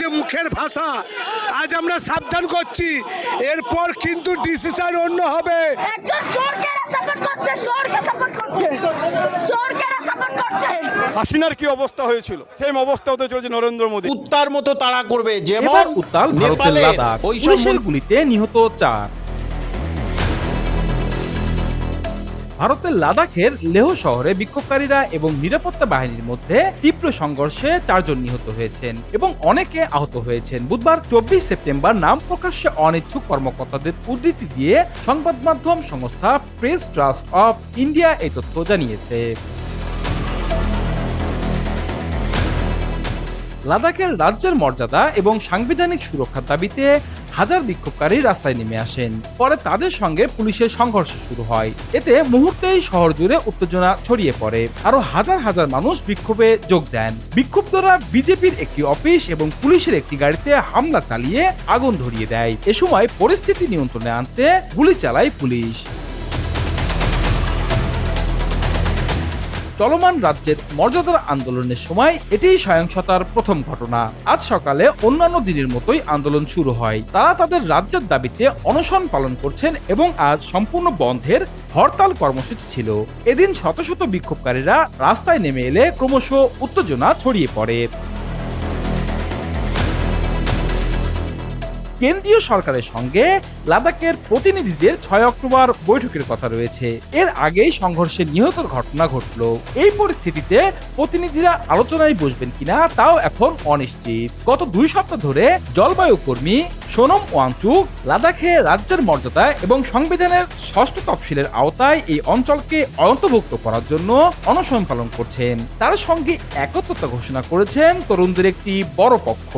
যে মুখের ভাষা আজ আমরা সাবধান করছি। এরপর কিন্তু ডিসিশন অন্য হবে। একজন চোরকে সাপোর্ট করছে চোরকে সাপোর্ট করছে। চোরকে সাপোর্ট করছে। হাসিনার কি অবস্থা হয়েছিল? সেই অবস্থা হতে চলেছে নরেন্দ্র মোদী। উত্তার মতো তাড়া করবে যেমন উত্তাল ভারতের নেপালের লাদাখ। পুলিশের গুলিতে নিহত চার। ভারতের লাদাখের লেহ শহরে বিক্ষোভকারীরা এবং নিরাপত্তা বাহিনীর মধ্যে তীব্র সংঘর্ষে চারজন নিহত হয়েছেন এবং অনেকে আহত হয়েছেন। বুধবার চব্বিশ সেপ্টেম্বর নাম প্রকাশ্যে অনিচ্ছুক কর্মকর্তাদের উদ্ধৃতি দিয়ে সংবাদ মাধ্যম সংস্থা প্রেস ট্রাস্ট অফ ইন্ডিয়া এই তথ্য জানিয়েছে। লাদাখের রাজ্যের মর্যাদা এবং সাংবিধানিক সুরক্ষার দাবিতে হাজার বিক্ষোভকারী রাস্তায় নেমে আসেন। পরে তাদের সঙ্গে পুলিশের সংঘর্ষ শুরু হয়। এতে মুহূর্তেই শহর জুড়ে উত্তেজনা ছড়িয়ে পড়ে। আরও হাজার হাজার মানুষ বিক্ষোভে যোগ দেন। বিক্ষুব্ধরা বিজেপির একটি অফিস এবং পুলিশের একটি গাড়িতে হামলা চালিয়ে আগুন ধরিয়ে দেয়। এ সময় পরিস্থিতি নিয়ন্ত্রণে আনতে গুলি চালায় পুলিশ। চলমান রাজ্যের মর্যাদার আন্দোলনের সময় এটিই সহিংসতার প্রথম ঘটনা। আজ সকালে অন্যান্য দিনের মতোই আন্দোলন শুরু হয়। তারা তাদের রাজ্যের দাবিতে অনশন পালন করছেন এবং আজ সম্পূর্ণ বন্ধের হরতাল কর্মসূচি ছিল। এদিন শত শত বিক্ষোভকারীরা রাস্তায় নেমে এলে ক্রমশ উত্তেজনা ছড়িয়ে পড়ে। কেন্দ্রীয় সরকারের সঙ্গে লাদাখের প্রতিনিধিদের ছয় অক্টোবর বৈঠকের কথা রয়েছে। এর আগেই সংঘর্ষে নিহতের ঘটনা ঘটল। এই পরিস্থিতিতে প্রতিনিধিরা আলোচনায় বসবেন কিনা তাও এখন অনিশ্চিত। গত দুই সপ্তাহ ধরে জলবায়ু কর্মী সোনম ওয়াংচুক লাদাখে রাজ্যের মর্যাদা এবং সংবিধানের ষষ্ঠ তফসিলের আওতায় এই অঞ্চলকে অন্তর্ভুক্ত করার জন্য অনশন পালন করছেন। তার সঙ্গে একত্রতা ঘোষণা করেছেন তরুণদের একটি বড় পক্ষ।